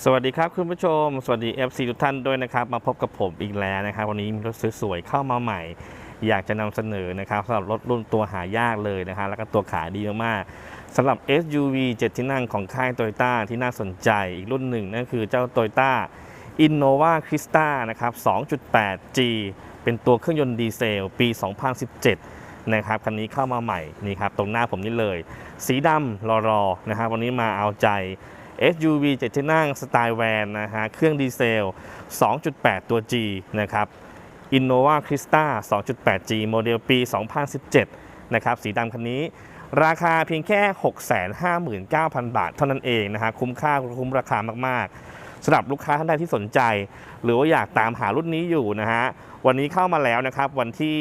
สวัสดีครับคุณผู้ชม สวัสดี FC ทุกท่านด้วยนะครับ มาพบกับผมอีกแล้วนะครับ วันนี้มีรถสวยๆเข้ามาใหม่ อยากจะนำเสนอนะครับสำหรับรถรุ่นตัวหายากเลยนะฮะแล้วก็ตัวขายดีมากๆสำหรับ SUV 7 ที่นั่งของค่ายโตโยต้าที่น่าสนใจอีกรุ่นหนึ่งนั่นคือเจ้า Toyota Innova Crista นะครับ 2.8G เป็นตัวเครื่องยนต์ดีเซล ปี 2017นะครับคันนี้เข้ามาใหม่นี่ครับตรงหน้าผมนี่เลย สีดำรอๆนะครับวันนี้มาเอาใจ SUV 7ที่นั่งสไตล์แวนนะฮะ เครื่องดีเซล 2.8 ตัว G นะครับ Innova Crista 2.8G โมเดลปี 2017 นะครับ สีดำคันนี้ ราคาเพียงแค่ 659,000 บาทเท่านั้นเองนะฮะ คุ้มค่าคุ้มราคามาก ๆสำหรับลูกค้าท่านใดที่สนใจ หรือว่าอยากตามหารุ่นนี้อยู่นะฮะ วันนี้เข้ามาแล้วนะครับ วันที่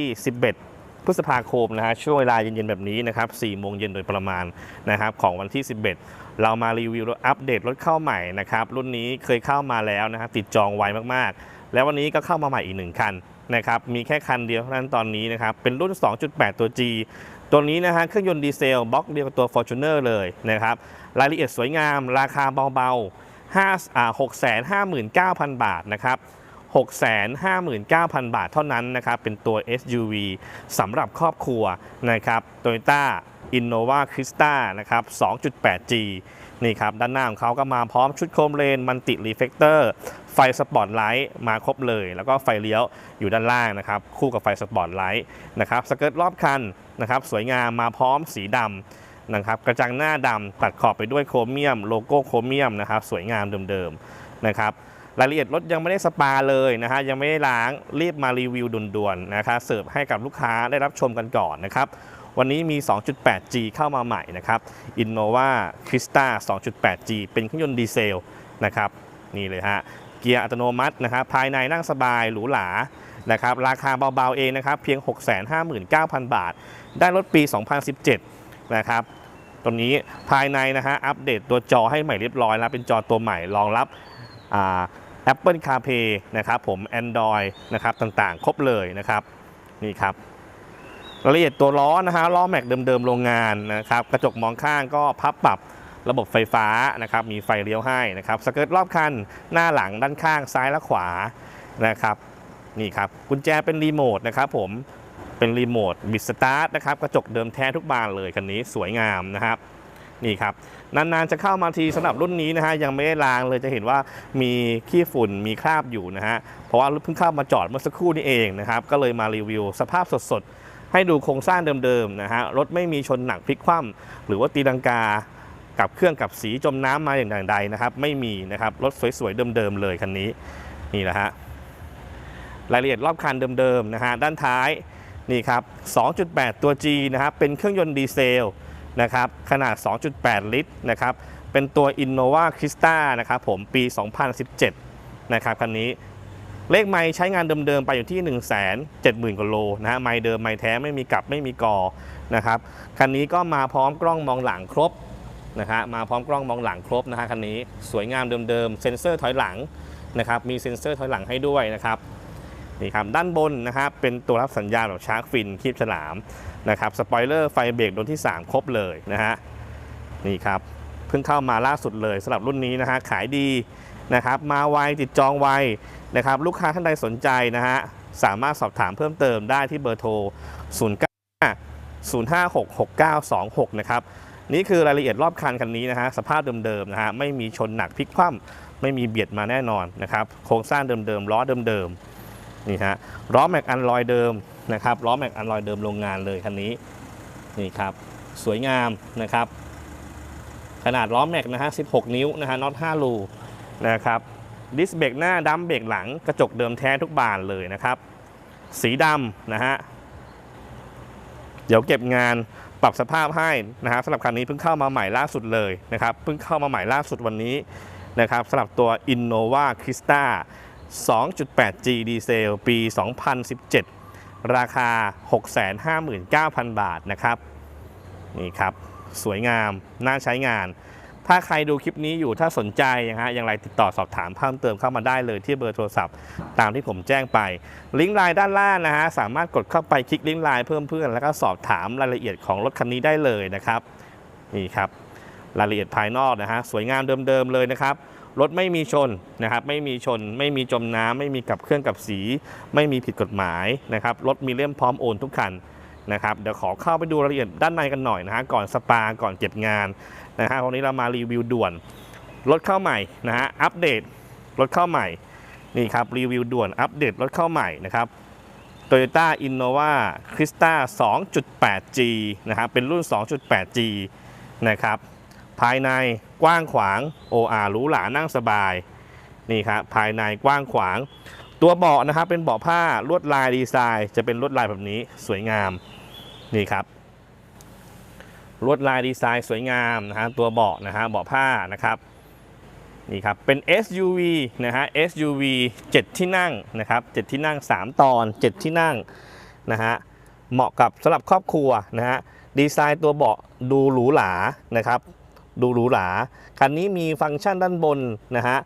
11พฤษภาคมนะฮะช่วงเวลาเย็นๆแบบนี้นะครับ4โมงเย็นโดยประมาณนะครับของวันที่ 11 เรามารีวิวรถอัปเดตรถเข้าใหม่นะครับรุ่นนี้เคยเข้ามาแล้วนะครับติดจองไวมากๆ แล้ววันนี้ก็เข้ามาใหม่อีกหนึ่งคันนะครับมีแค่คันเดียวเท่านั้นตอนนี้นะครับเป็นรุ่น 2.8 ตัว G ตัวนี้นะฮะเครื่องยนต์ดีเซลบล็อกเดียวกับตัว Fortuner เลยนะครับรายละเอียดสวยงาม ราคาเบาๆ5อ่า659,000 บาทนะครับ659,000 บาทเท่านั้นนะครับเป็นตัว SUV สำหรับครอบครัวนะครับ Toyota Innova Crista นะครับ 2.8G นี่ครับ ด้านหน้าของเขาก็มาพร้อมชุดโคมเลนมันติรีเฟกเตอร์ไฟสปอตไลท์มาครบเลย แล้วก็ไฟเลี้ยวอยู่ด้านล่างนะครับ คู่กับไฟสปอตไลท์นะครับสเกิร์ตรอบคันนะครับ สวยงามมาพร้อมสีดำนะครับ กระจังหน้าดำตัดขอบไปด้วยโครเมียม โลโก้โครเมียมนะครับ สวยงามเดิมๆนะครับรายละเอียดรถยังไม่ได้สปาเลยนะฮะยังไม่ได้ล้างรีบมารีวิวด่วนๆนะครับเสิร์ฟให้กับลูกค้าได้รับชมกันก่อนนะครับ วันนี้มี 2.8G เข้ามาใหม่นะครับ Innova Crista 2.8G เป็นเครื่องยนต์ดีเซลนะครับนี่เลยฮะเกียร์อัตโนมัตินะครับภายในนั่งสบายหรูหรานะครับราคาเบาๆเองนะครับเพียง 659,000 บาท ได้รถปี 2017 นะครับตรงนี้ภายในนะฮะอัปเดตตัวจอให้ใหม่เรียบร้อยแล้วเป็นจอตัวใหม่รองรับ Apple CarPlay นะครับผม Android นะครับต่างๆ ครบเลยนะครับนี่ครับ รายละเอียดตัวล้อนะฮะล้อแม็กเดิมๆโรงงานนะครับกระจกมองข้างก็พับปรับระบบไฟฟ้านะครับมีไฟเลี้ยวให้นะครับสเกิร์ตรอบคันหน้าหลังด้านข้างซ้ายและขวานะครับนี่ครับกุญแจเป็นรีโมทนะครับผมเป็นรีโมทบิดสตาร์ทนะครับกระจกเดิมแท้ทุกบานเลยคันนี้สวยงามนะครับนี่ครับนานๆจะเข้ามาทีสำหรับรุ่นนี้นะฮะยังไม่ได้ล้างเลยจะเห็นว่ามีขี้ฝุ่นมีคราบอยู่นะฮะเพราะว่าเพิ่งเข้ามาจอดเมื่อสักครู่นี้เองนะครับก็เลยมารีวิวสภาพสดๆ ให้ดูโครงสร้างเดิมๆนะฮะรถไม่มีชนหนักพลิกคว่ำหรือว่าตีลังกากับเครื่องกับสีจมน้ำมาอย่างใดนะครับไม่มีนะครับรถสวยๆเดิมๆเลยคันนี้นี่แหละฮะรายละเอียดรอบคันเดิมๆนะฮะด้านท้ายนี่ครับ 2.8 ตัว G นะครับเป็นเครื่องยนต์ดีเซลนะครับขนาด 2.8 ลิตรนะครับเป็นตัว Innova Crista นะครับผมปี 2017 นะครับคันนี้ เลขไม้ใช้งานเดิมๆ ไปอยู่ที่ 1 7 0 0 0 0กว่าโลนะฮะไม้เดิมไม้แท้ไม่มีกลับไม่มีกอนะครับคันนี้ก็มาพร้อมกล้องมองหลังครบนะฮะมาพร้อมกล้องมองหลังครบนะฮะคันนี้สวยงามเดิมๆเซ็นเซอร์ถอยหลังนะครับมีเซ็นเซอร์ถอยหลังให้ด้วยนะครับนี่ครับด้านบนนะครับเป็นตัวรับสัญญาณแบบชาร์กฟินคีบฉลามนะครับสปอยเลอร์ไฟเบรกดวงที่ 3 ครบเลยนะฮะนี่ครับเพิ่งเข้ามาล่าสุดเลยสำหรับรุ่นนี้นะฮะขายดี นะครับมาไวติดจองไวนะครับลูกค้าท่านใดสนใจนะฮะสามารถสอบถามเพิ่มเติมได้ที่เบอร์โทร 0 9 0 5 6 6 9 2 6 นะครับนี่คือรายละเอียดรอบคันคันนี้นะฮะสภาพเดิมๆนะฮะไม่มีชนหนักพลิกคว่ำไม่มีเบียดมาแน่นอนนะครับโครงสร้างเดิมๆล้อเดิมๆนี่ฮะล้อแม็กอันลอยเดิมนะครับล้อแม็กอันลอยเดิมโรงงานเลยคันนี้นี่ครับสวยงามนะครับขนาดล้อแม็กนะฮะ16 นิ้วนะฮะน็อต5รู นะครับดิสเบรกหน้าดัมเบรกหลังกระจกเดิมแท้ทุกบานเลยนะครับ สีดำนะฮะเดี๋ยวเก็บงานปรับสภาพให้นะฮะสำหรับคันนี้เพิ่งเข้ามาใหม่ล่าสุดเลยนะครับเพิ่งเข้ามาใหม่ล่าสุดวันนี้นะครับสำหรับตัว Innova Crista 2.8G ดีเซลปี 2017 ราคา 659,000 บาทนะครับนี่ครับ สวยงามน่าใช้งาน ถ้าใครดูคลิปนี้อยู่ถ้าสนใจนะฮะอย่างไรติดต่อสอบถามเพิ่มเติมเข้ามาได้เลยที่เบอร์โทรศัพท์ ตามที่ผมแจ้งไป ลิงก์ไลน์ด้านล่างนะฮะสามารถกดเข้าไปคลิกลิงก์ไลน์เพิ่มเพื่อนแล้วก็สอบถามรายละเอียดของรถคันนี้ได้เลยนะครับนี่ครับรายละเอียดภายนอกนะฮะสวยงามเดิมๆเลยนะครับรถไม่มีชนนะครับไม่มีชน ไม่มีจมน้ำไม่มีกับเครื่องกับสี ไม่มีผิดกฎหมายนะครับรถมีเล่มพร้อมโอนทุกคัน นะครับเดี๋ยวขอเข้าไปดูรายละเอียดด้านในกันหน่อยนะฮะก่อนสปาก่อนเก็บงานนะฮะวันนี้เรามารีวิวด่วนรถเข้าใหม่นะฮะอัปเดตรถเข้าใหม่นี่ครับรีวิวด่วนอัปเดตรถเข้าใหม่นะครับ Toyota Innova Crista 2.8G นะครับเป็นรุ่น 2.8G นะครับภายในกว้างขวาง OR หรูหรานั่งสบายนี่ครับภายในกว้างขวาง ตัวเบาะนะครับเป็นเบาะผ้าลวดลายดีไซน์ จะเป็นลวดลายแบบนี้สวยงาม นี่ครับลวดลายดีไซน์สวยงามนะฮะตัวเบาะนะฮะเบาะผ้านะครับนี่ครับเป็น SUV นะฮะ SUV 7 ที่นั่งนะครับ7ที่นั่ง 3 ตอน 7 ที่นั่งนะฮะเหมาะกับสำหรับครอบครัวนะฮะดีไซน์ตัวเบาะดูหรูหรานะครับดูหรูหราคันนี้มีฟังก์ชันด้านบนนะฮะ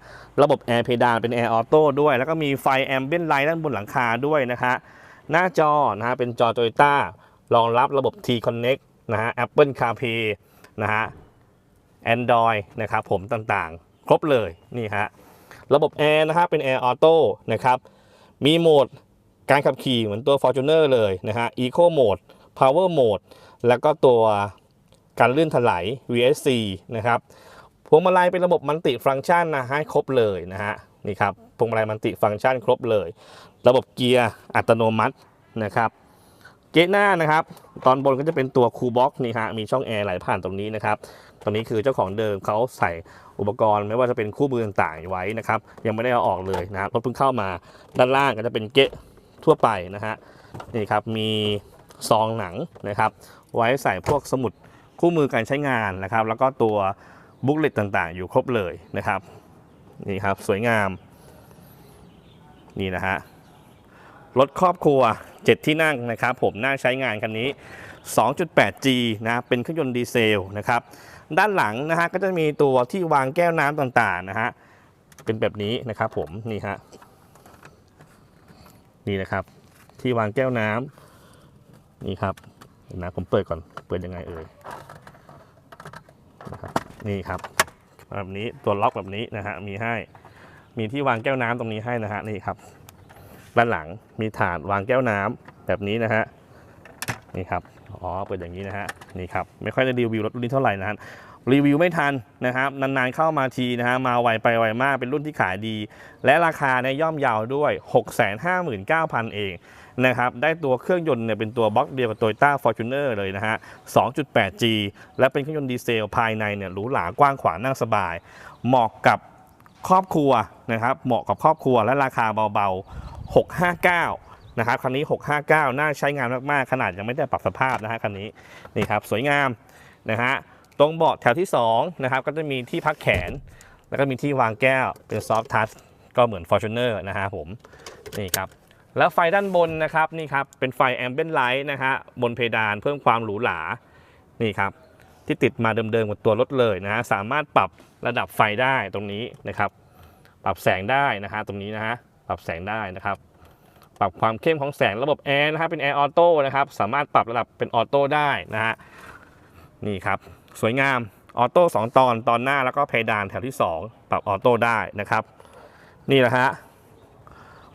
ระบบแอร์เพดานเป็นแอร์ออโต้ด้วย แล้วก็มีไฟแอมเบียนไลท์ด้านบนหลังคาด้วยนะฮะหน้าจอนะฮะเป็นจอ Toyota รองรับระบบ T Connect นะฮะ Apple CarPlay นะฮะ Android นะครับผมต่างๆ ครบเลยนี่ฮะระบบแอร์นะครับเป็นแอร์ออโต้นะครับมีโหมดการขับขี่เหมือนตัว Fortuner เลยนะฮะ Eco Mode Power Mode แล้วก็ตัวการลื่นถลาย VSC นะครับพวงมาลัยเป็นระบบมันติฟังก์ชันนะให้ครบเลยนะฮะนี่ครับพวงมาลัยมันติฟังก์ชันครบเลย ระบบเกียร์อัตโนมัตินะครับ เกะหน้านะครับ ตอนบนก็จะเป็นตัวคูลบ็อกนี่ฮะมีช่องแอร์ไหลผ่านตรงนี้นะครับตรงนี้คือเจ้าของเดิมเขาใส่อุปกรณ์ไม่ว่าจะเป็นคู่มือต่างๆไว้นะครับ ยังไม่ได้เอาออกเลยนะครับรถเพิ่งเข้ามาด้านล่างก็จะเป็นเกะทั่วไปนะฮะนี่ครับมีซองหนังนะครับ ไว้ใส่พวกสมุดคู่มือการใช้งานนะครับ แล้วก็ตัวบุ๊กเลตต่างๆ อยู่ครบเลยนะครับนี่ครับสวยงามนี่นะฮะ รถครอบครัว 7 ที่นั่งนะครับ ผมน่าใช้งานคันนี้ 2.8G นะเป็นเครื่องยนต์ดีเซลนะครับ ด้านหลังนะฮะก็จะมีตัวที่วางแก้วน้ำต่างๆนะฮะเป็นแบบนี้นะครับผมนี่ฮะนี่นะครับ ที่วางแก้วน้ำนี่ครับนะผมเปิดก่อนเปิดยังไงเอ่ยนะครับนี่ครับแบบนี้ตัวล็อกแบบนี้นะฮะมีให้มีที่วางแก้วน้ำตรงนี้ให้นะฮะนี่ครับ ด้านหลังมีถาดวางแก้วน้ำแบบนี้นะฮะนี่ครับอ๋อเปิดอย่างนี้นะฮะนี่ครับไม่ค่อยได้รีวิวรถรุ่นนี้เท่าไหร่นะฮะรีวิวไม่ทันนะครับนานๆเข้ามาทีนะฮะมาไวไปไวมากเป็นรุ่นที่ขายดี และราคาเนี่ยย่อมยาวด้วย 659,000 เองนะครับได้ตัวเครื่องยนต์เนี่ยเป็นตัวบล็อกเดียวกับ Toyota Fortuner เลยนะฮะ 2.8G และเป็นเครื่องยนต์ดีเซลภายในเนี่ยหรูหรากว้างขวางนั่งสบาย เหมาะกับครอบครัวนะครับเหมาะกับครอบครัวและราคาเบาๆ 659 นะครับคันนี้ 659 น่าใช้งานมาก ๆ ขนาดยังไม่ได้ปรับสภาพนะฮะคันนี้นี่ครับสวยงามนะฮะตรงเบาะแถวที่2นะครับก็จะมีที่พักแขน แล้วก็มีที่วางแก้วเป็นซอฟท์ทัชก็เหมือน Fortuner นะฮะผมนี่ครับแล้วไฟด้านบนนะครับนี่ครับเป็นไฟแอมเบียนไลท์นะฮะบนเพดานเพิ่มความหรูหรานี่ครับที่ติดมาเดิมๆกับตัวรถเลยนะฮะสามารถปรับระดับไฟได้ตรงนี้นะครับ ปรับแสงได้นะฮะตรงนี้นะฮะ ปรับแสงได้นะครับ ปรับความเข้มของแสงระบบแอร์นะครับเป็นแอร์ออโต้นะครับสามารถปรับระดับเป็นออโต้ได้นะฮะนี่ครับสวยงามออโต้สองตอนตอนหน้าแล้วก็เพดานแถวที่ 2 ปรับออโต้ได้นะครับ นี่แหละฮะ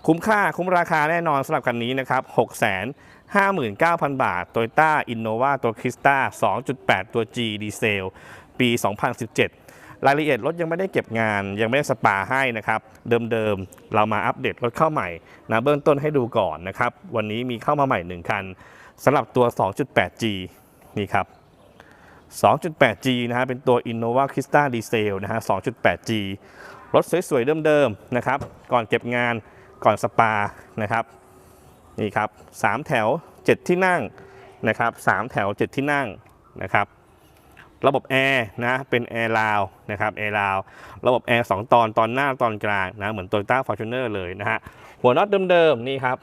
คุ้มค่าคุ้มราคาแน่นอนสำหรับคันนี้นะครับ6 5 9 0 0 0 บาท Toyota Innova ตัว Crista 2.8 ตัว G ดีเซล ปี 2017 รายละเอียดรถยังไม่ได้เก็บงาน ยังไม่ได้สปาให้นะครับเดิมๆเรามาอัปเดตรถเข้าใหม่นะเบื้องต้นให้ดูก่อนนะครับวันนี้มีเข้ามาใหม่ 1 คันสำหรับตัว 2.8G นี่ครับ 2.8G นะฮะเป็นตัว Innova Crista Diesel นะฮะ 2.8G รถสวยๆเดิมๆนะครับ ก่อนเก็บงานก่อนสปานะครับนี่ครับ 3 แถว 7 ที่นั่งนะครับ 3 แถว 7 ที่นั่งนะครับ ระบบแอร์นะเป็นแอร์ลาวนะครับแอร์ลาวระบบแอร์2ตอนตอนหน้าตอนกลางนะเหมือนตัวต้าฟอร์ชูเนอร์เลยนะฮะหัวน็อตเดิมๆนี่ครับ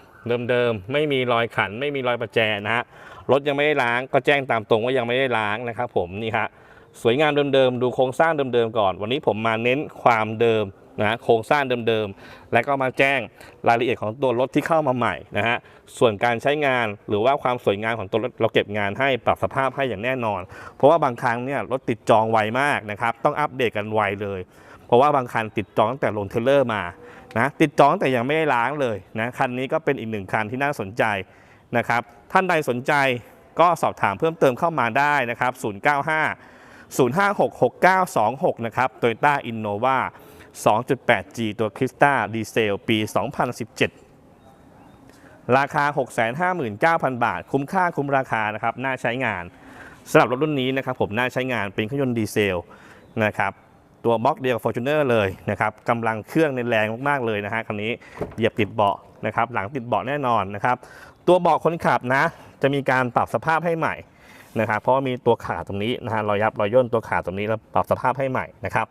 เดิมๆไม่มีรอยขัน ไม่มีรอยประแจนะฮะรถยังไม่ได้ล้างก็แจ้งตามตรงว่ายังไม่ได้ล้างนะครับผมนี่ฮะสวยงามเดิมๆดูโครงสร้างเดิมๆก่อน วันนี้ผมมาเน้นความเดิม นะโครงสร้างเดิมๆ และก็มาแจ้งรายละเอียดของตัวรถที่เข้ามาใหม่นะฮะส่วนการใช้งานหรือว่าความสวยงามของตัวรถเราเก็บงานให้ปรับสภาพให้อย่างแน่นอน เพราะว่าบางครั้งเนี่ยรถติดจองไวมากนะครับต้องอัปเดตกันไวเลย เพราะว่าบางคันติดจองตั้งแต่ลงเทเลอร์มานะติดจองตั้งแต่ยังไม่ได้ล้างเลยนะคันนี้ก็เป็นอีกหนึ่งคันที่น่าสนใจนะครับท่านใดสนใจก็สอบถามเพิ่มเติมเข้ามาได้นะครับ 095 0566926 นะครับ Toyota Innova 2.8G ตัว Krista ดีเซลปี 2017 ราคา 659,000 บาท คุ้มค่าคุ้มราคานะครับ น่าใช้งานสำหรับรถรุ่นนี้นะครับผมน่าใช้งานเป็นเครื่องยนต์ดีเซลนะครับตัวบล็อกเดียวกับ Fortuner เลยนะครับกำลังเครื่องในแรงมาก ๆ เลยนะฮะคันนี้เหยียบติดเบาะนะครับ หลังติดเบาะแน่นอนนะครับ ตัวเบาะคนขับนะ จะมีการปรับสภาพให้ใหม่นะครับ เพราะมีตัวขาตรงนี้นะฮะรอยยับรอยย่นตัวขาตรงนี้แล้วปรับสภาพให้ใหม่นะครับ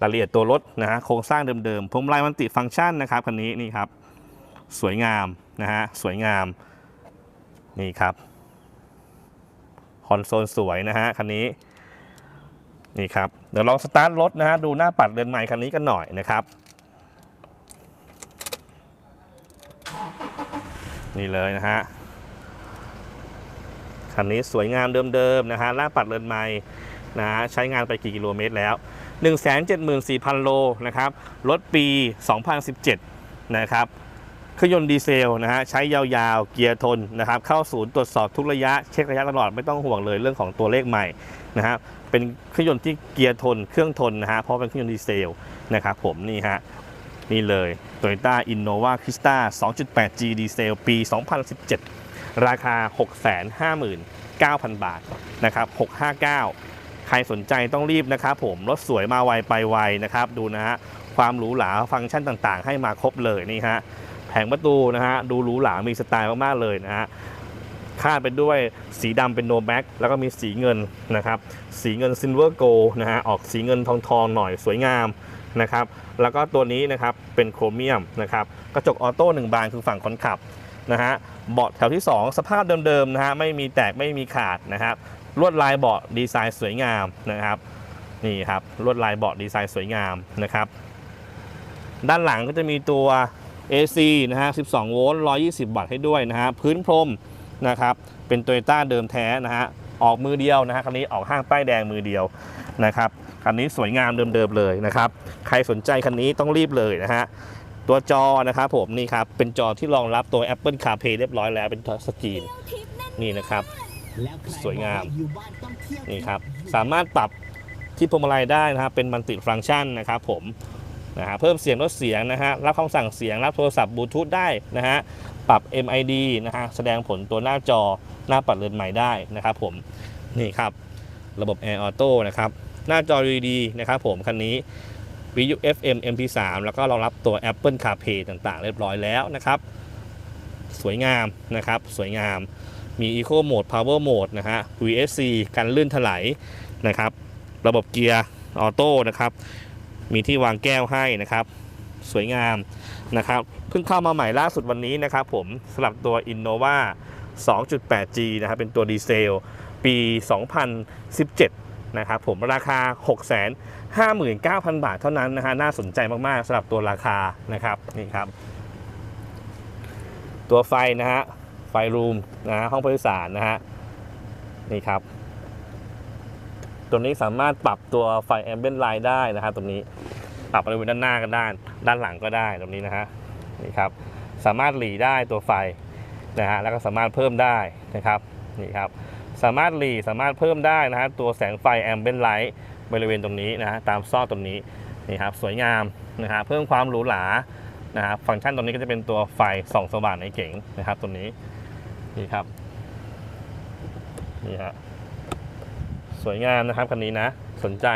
รายละเอียดตัวรถนะฮะโครงสร้างเดิมๆพวงมาลัยมันติฟังก์ชันนะครับคันนี้นี่ครับสวยงามนะฮะสวยงามนี่ครับคอนโซลสวยนะฮะคันนี้นี่ครับเดี๋ยวลองสตาร์ทรถนะฮะดูหน้าปัดเรือนใหม่คันนี้กันหน่อยนะครับ นี่เลยนะฮะคันนี้สวยงามเดิมๆนะฮะหน้าปัดเรือนใหม่นะฮะใช้งานไปกี่กิโลเมตรแล้ว 174,000 โลนะครับรถปี 2017 นะครับเครื่องยนต์ดีเซลนะฮะใช้ยาวๆ เกียร์ทนนะครับเข้าศูนย์ตรวจสอบทุกระยะเช็คระยะตลอดไม่ต้องห่วงเลยเรื่องของตัวเลขใหม่นะฮะเป็นเครื่องยนต์ที่เกียร์ทนเครื่องทนนะฮะเพราะเป็นเครื่องยนต์ดีเซลนะครับผมนี่ฮะนี่เลย Toyota Innova Krista 2.8G ดีเซลปี 2017 ราคา 659,000 บาทนะครับ659 ใครสนใจต้องรีบนะครับผมรถสวยมาไวไปไวนะครับดูนะฮะความหรูหราฟังก์ชันต่างๆ ให้มาครบเลยนี่ฮะแผงประตูนะฮะดูหรูหรามีสไตล์มากๆเลยนะฮะคาดไปด้วยสีดำเป็นโนแบ็กแล้วก็มีสีเงินนะครับสีเงินซิลเวอร์โกนะฮะออกสีเงินทองทองๆหน่อยสวยงามนะครับแล้วก็ตัวนี้นะครับเป็นโครเมียมนะครับกระจกออโต้หนึ่งบานคือฝั่งคนขับนะฮะเบาะแถวที่ 2 สภาพเดิมๆนะฮะไม่มีแตกไม่มีขาดนะครับ ลวดลายเบาะดีไซน์สวยงามนะครับนี่ครับลวดลายเบาะดีไซน์สวยงามนะครับ ด้านหลังก็จะมีตัว AC นะฮะ 12 โวลต์ 120 วัตต์ให้ด้วยนะฮะ พื้นพรมนะครับ เป็น Toyota เดิมแท้นะฮะ ออกมือเดียวนะฮะ คันนี้ออกห้างป้ายแดงมือเดียวนะครับ คันนี้สวยงามเดิมๆเลยนะครับ ใครสนใจคันนี้ต้องรีบเลยนะฮะ ตัวจอนะครับผมนี่ครับ เป็นจอที่รองรับตัว Apple CarPlay เรียบร้อยแล้ว เป็นทัชสกรีนนี่นะครับ สวยงามนี่ครับสามารถปรับที่พวงมาลัยได้นะครับเป็นมัลติฟังก์ชันนะครับผมนะฮะเพิ่มเสียงลดเสียงนะฮะรับคำสั่งเสียงรับโทรศัพท์บลูทูธได้นะฮะปรับ MID นะฮะแสดงผลตัวหน้าจอหน้าปัดเรือนใหม่ได้นะครับผมนี่ครับระบบ Air Auto นะครับหน้าจอ LED นะครับผมคันนี้ VU FM MP3 แล้วก็รองรับตัว Apple CarPlay ต่างๆ เรียบร้อยแล้วนะครับ สวยงามนะครับ สวยงาม มี Eco Mode Power Mode นะฮะ VSC กันลื่นถลายนะครับ ระบบเกียร์ออโต้นะครับ มีที่วางแก้วให้นะครับ สวยงามนะครับ เพิ่งเข้ามาใหม่ล่าสุดวันนี้นะครับผมสำหรับตัว Innova 2.8G นะครับเป็นตัวดีเซล ปี 2017 นะครับผมราคา 659,000 บาทเท่านั้นนะฮะน่าสนใจมาก ๆสำหรับตัวราคานะครับนี่ครับ ตัวไฟนะฮะ ไฟรูมนะฮะห้องผู้โดยสารนะฮะนี่ครับ ตัวนี้สามารถปรับตัวไฟแอมเบียนไลน์ได้นะครับตรงนี้ปรับบริเวณด้านหน้าก็ได้ด้านหลังก็ได้ตรงนี้นะฮะนี่ครับ สามารถหลีได้ตัวไฟนะฮะแล้วก็สามารถเพิ่มได้นะครับนี่ครับ สามารถหลีสามารถเพิ่มได้นะฮะตัวแสงไฟแอมเบียนไลท์บริเวณตรงนี้นะฮะตามซอกตรงนี้นี่ครับสวยงามนะฮะเพิ่มความหรูหรานะครับฟังก์ชันตรงนี้ก็จะเป็นตัวไฟส่องสว่างในเก๋งนะครับตรงนี้ นี่ครับ นี่ฮะ สวยงามนะครับคันนี้นะ สนใจ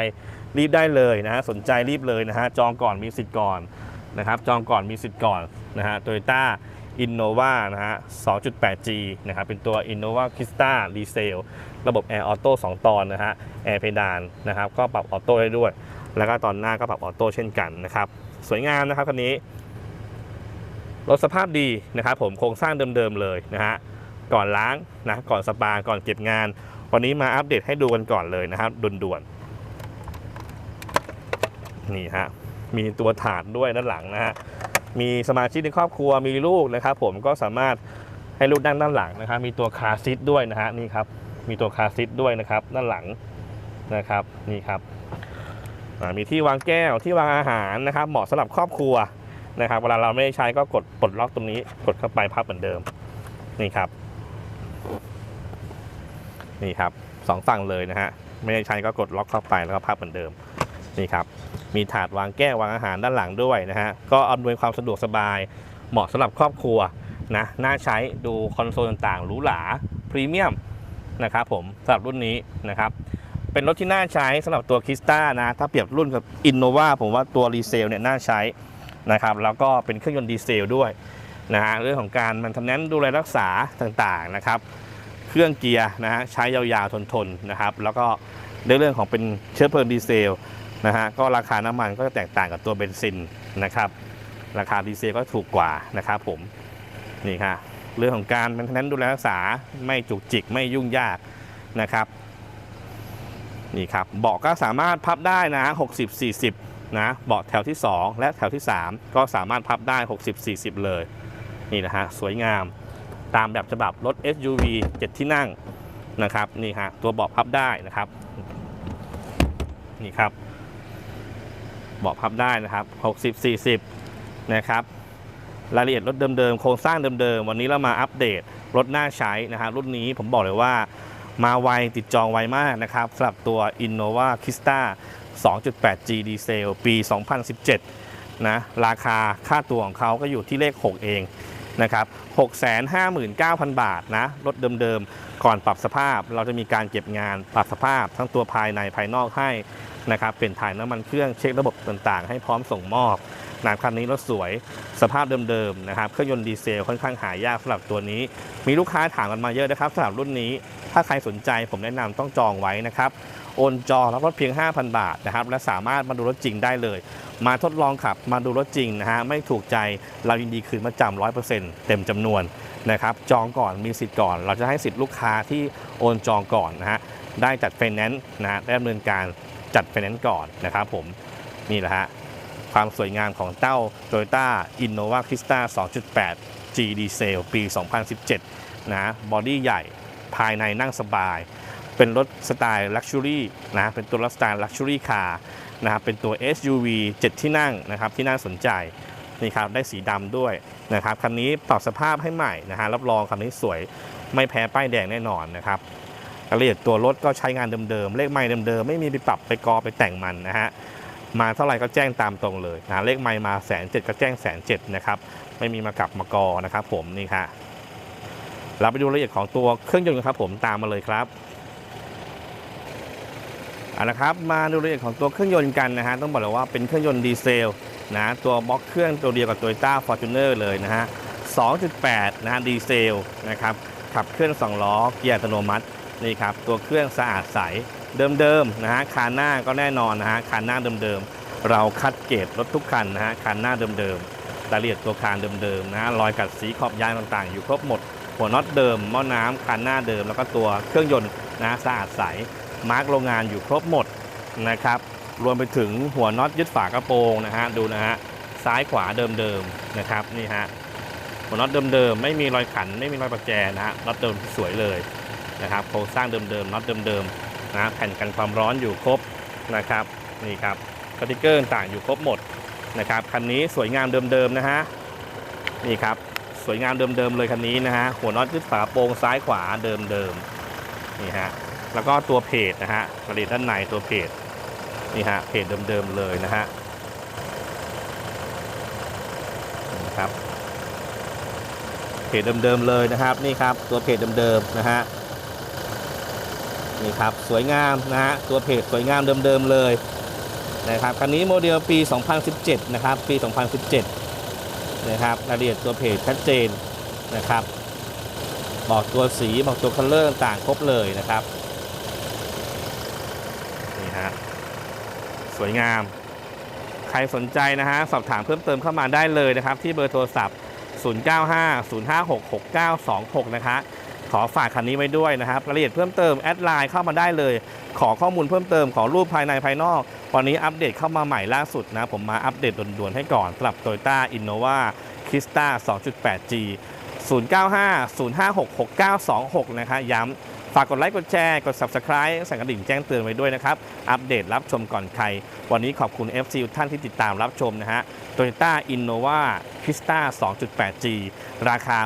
รีบได้เลยนะฮะ สนใจรีบเลยนะฮะ จองก่อนมีสิทธิ์ก่อนนะครับ จองก่อนมีสิทธิ์ก่อนนะฮะโตโยต้าอินโนวานะฮะ 2.8G นะครับ เป็นตัว Innova Krista r e s a l ระบบ Air Auto 2 ตอนนะฮะแอร์เพดานนะครับ ก็ปรับออโต้ได้ด้วย แล้วก็ตอนหน้าก็ปรับออโต้เช่นกันนะครับ สวยงามนะครับคันนี้ รถสภาพดีนะครับผม โครงสร้างเดิมๆเลยนะฮะ ก่อนล้างนะก่อนสปาก่อนเก็บงาน วันนี้มาอัปเดตให้ดูกันก่อนเลยนะครับด่วนๆนี่ฮะมีตัวถาดด้วยด้านหลังนะฮะมีสมาชิกในครอบครัวมีลูกนะครับ ผมก็สามารถให้ลูกนั่งด้านหลังนะครับ มีตัวคาซีทด้วยนะฮะนี่ครับมีตัวคาซีทด้วยนะครับด้านหลังนะครับนี่ครับมีที่วางแก้วที่วางอาหารนะครับ เหมาะสำหรับครอบครัวนะครับเวลาเราไม่ได้ใช้ก็กดปลดล็อกตรงนี้กดเข้าไปพับเหมือนเดิมนี่ครับ นี่ครับสองฝั่งเลยนะฮะไม่ได้ใช้ก็กดล็อกเข้าไปแล้วก็พับเหมือนเดิมนี่ครับมีถาดวางแก้ววางอาหารด้านหลังด้วยนะฮะก็อำนวยความสะดวกสบาย เหมาะสำหรับครอบครัวนะน่าใช้ดูคอนโซลต่างๆหรูหราพรีเมียมนะครับผมสำหรับรุ่นนี้นะครับเป็นรถที่น่าใช้สำหรับตัวคิสต้านะถ้าเปรียบรุ่นกับอินโนวาผมว่าตัวรีเซลเนี่ยน่าใช้นะครับแล้วก็เป็นเครื่องยนต์ดีเซลด้วยนะฮะเรื่องของการมันทำนั้นดูแลรักษาต่างๆนะครับ เครื่องเกียร์นะฮะใช้ยาวๆทนๆนะครับ แล้วก็ในเรื่องของเป็นเชื้อเพลิงดีเซลนะฮะก็ราคาน้ำมันก็จะแตกต่างกับตัวเบนซินนะครับ ราคาดีเซลก็ถูกกว่านะครับผมนี่ค่ะเรื่องของการมันนั้นดูแลรักษาไม่จุกจิกไม่ยุ่งยากนะครับนี่ครับเบาะก็สามารถพับได้นะ 60 40 นะเบาะแถวที่ 2 และแถวที่ 3 ก็สามารถพับได้ 60 40 เลย นี่นะฮะสวยงาม ตามแบบฉบับรถ SUV 7 ที่นั่งนะครับนี่ฮะตัวเบาะพับได้นะครับนี่ครับเบาะพับได้นะครับ 60 40 นะครับรายละเอียดรถเดิมๆ โครงสร้างเดิมๆ วันนี้เรามาอัปเดตรถหน่าใช้นะฮะรุ่นนี้ผมบอกเลยว่ามาไวติดจองไวมากนะครับสำหรับตัว Innova Krista 2.8G ดีเซลปี 2017 นะ ราคาค่าตัวของเขาก็อยู่ที่เลข 6 เอง นะครับ659,000 บาทนะรถเดิมๆ ก่อนปรับสภาพเราจะมีการเก็บงานปรับสภาพ ทั้งตัวภายในภายนอกให้นะครับเป็นถ่ายน้ำมันเครื่องเช็คระบบต่างๆ ให้พร้อมส่งมอบนะคันนี้รถสวยสภาพเดิมๆนะครับเครื่องยนต์ดีเซลค่อนข้างหายากสำหรับตัวนี้ มีลูกค้าถามกันมาเยอะนะครับสำหรับรุ่นนี้ ถ้าใครสนใจผมแนะนำต้องจองไว้นะครับ โอนจองรับรถเพียง 5,000 บาทนะครับและสามารถมาดูรถจริงได้เลย มาทดลองขับมาดูรถจริงนะฮะไม่ถูกใจเรายินดีคืนมาจำร้อยเปอร์เซ็นต์เต็มจำนวนนะครับจองก่อนมีสิทธิ์ก่อน เราจะให้สิทธิ์ลูกค้าที่โอนจองก่อนนะฮะได้จัดไฟแนนซ์นะฮะได้ดำเนินการจัดไฟแนนซ์ก่อนนะครับผมนี่แหละฮะความสวยงามของเต้า Toyota Innova Krista 2.8 G Diesel ปี 2017 นะบอดี้ใหญ่ภายในนั่งสบาย เป็นรถสไตล์ลักชัวรี่นะเป็นตัวรถสไตล์ลักชัวรี่คาร์นะครับเป็นตัว SUV 7 ที่นั่งนะครับที่น่าสนใจนี่ครับได้สีดำด้วยนะครับคันนี้ปรับสภาพให้ใหม่นะฮะรับรองคันนี้สวยไม่แพ้ป้ายแดงแน่นอนนะครับรายละเอียดตัวรถก็ใช้งานเดิมๆเลขไม่เดิมๆไม่มีไปปรับไปกอไปแต่งมันนะฮะมาเท่าไหร่ก็แจ้งตามตรงเลยนะเลขไม่มาแสนเจ็ดก็แจ้งแสนเจ็ดนะครับไม่มีมากลับมากอนะครับผมนี่ค่ะเราไปดูรายละเอียดของตัวเครื่องยนต์ครับผมตามมาเลยครับ เอาละครับมาดูรายละเอียดของตัวเครื่องยนต์กันนะฮะต้องบอกเลยว่าเป็นเครื่องยนต์ดีเซลนะตัวบล็อกเครื่องตัวเดียวกับ Toyota Fortuner เลยนะฮะ 2.8 นะฮะดีเซลนะครับขับเคลื่อน2ล้อเกียร์อัตโนมัตินี่ครับตัวเครื่องสะอาดใสเดิมๆนะฮะคานหน้าก็แน่นอนนะฮะคานหน้าเดิมๆเราคัดเกรดรถทุกคันนะฮะคานหน้าเดิมๆรายละเอียดตัวคานเดิมๆนะฮะรอยกัดสีขอบยางต่างๆ อยู่ครบหมดหัวน็อตเดิมหม้อน้ำคันหน้าเดิม แล้วก็ตัวเครื่องยนต์นะสะอาดใส มาร์กโรงงานอยู่ครบหมดนะครับ รวมไปถึงหัวน็อตยึดฝากระโปรงนะฮะดูนะฮะซ้ายขวาเดิมๆนะครับนี่ฮะหัวน็อตเดิมๆไม่มีรอยขันไม่มีรอยประแจนะฮะน็อตเดิมสวยเลยนะครับโครงสร้างเดิมๆน็อตเดิมๆนะแผ่นกันความร้อนอยู่ครบนะครับนี่ครับสติกเกอร์ต่างอยู่ครบหมดนะครับคันนี้สวยงามเดิมๆนะฮะนี่ครับสวยงามเดิมๆเลยคันนี้นะฮะหัวน็อตยึดฝาโปรงซ้ายขวาเดิมๆนี่ฮะ แล้วก็ตัวเพจนะฮะผลิตด้านในตัวเพจนี่ฮะเพจเดิมๆเลยนะฮะนี่ครับเพจเดิมๆเลยนะครับนี่ครับตัวเพจเดิมๆนะฮะนี่ครับสวยงามนะฮะตัวเพจสวยงามเดิมๆเลยนะครับคันนี้โมเดลปี 2017 นะครับ ปี 2017 นะครับรายละเอียดตัวเพจชัดเจนนะครับ บอกตัวสีบอกตัวคัลเลอร์ต่างครบเลยนะครับนี่ฮะ สวยงาม ใครสนใจนะฮะสอบถามเพิ่มเติมเข้ามาได้เลยนะครับ ที่เบอร์โทรศัพท์ 0950566926 นะคะขอฝากคันนี้ไว้ด้วยนะครับรายละเอียดเพิ่มเติมแอดไลน์เข้ามาได้เลย ขอข้อมูลเพิ่มเติมขอรูปภายในภายนอกวันนี้อัปเดตเข้ามาใหม่ล่าสุดนะผมมาอัปเดตด่วนๆให้ก่อนสำหรับ Toyota Innova Krista 2.8G 0950566926 นะคะย้ำ ฝากกดไลค์กดแชร์กด Subscribe สั่นกระดิ่งแจ้งเตือนไว้ด้วยนะครับ อัปเดตรับชมก่อนใคร วันนี้ขอบคุณ FC ทุกท่านที่ติดตามรับชมนะฮะ Toyota Innova Crista 2.8G ราคา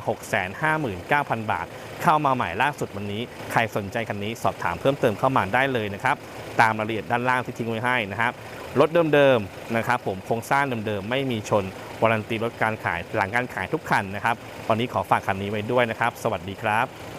659,000 บาท เข้ามาใหม่ล่าสุดวันนี้ ใครสนใจคันนี้สอบถามเพิ่มเติมเข้ามาได้เลยนะครับ ตามรายละเอียดด้านล่างที่ทิ้งไว้ให้นะครับรถเดิมๆนะครับผมโครงสร้างเดิมๆไม่มีชนวารันตีรถการขายหลังการขายทุกคันนะครับ วันนี้ขอฝากคันนี้ไว้ด้วยนะครับ สวัสดีครับ